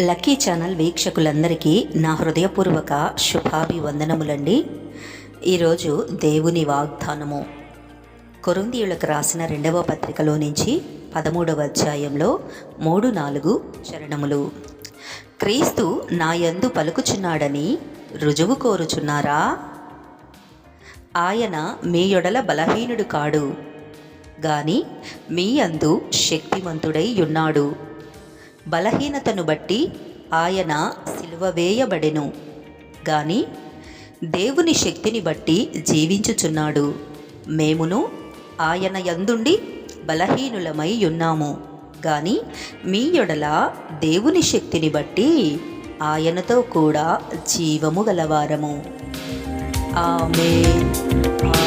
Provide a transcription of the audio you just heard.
Lucky channel వీక్షకులందరికీ నా హృదయపూర్వక శుభాభివందనములండి. ఈరోజు దేవుని వాగ్దానము. కొరిందీయులకు రాసిన రెండవ పత్రికలో నుంచి పదమూడవ అధ్యాయంలో మూడు నాలుగు చరణములు. క్రీస్తు నా యందు పలుకుచున్నాడని రుజువు కోరుచున్నారా? ఆయన మీ యొడల బలహీనుడు కాడు గాని మీ అందు శక్తిమంతుడై ఉన్నాడు. బలహీనతను బట్టి ఆయన సిలువ వేయబడెను. గాని దేవుని శక్తిని బట్టి జీవించుచున్నాడు. మేమును ఆయన యందుండి బలహీనులమై ఉన్నాము. గాని మీ యొడల దేవుని శక్తిని బట్టి ఆయనతో కూడా జీవము గలవారము. ఆమె ఆమె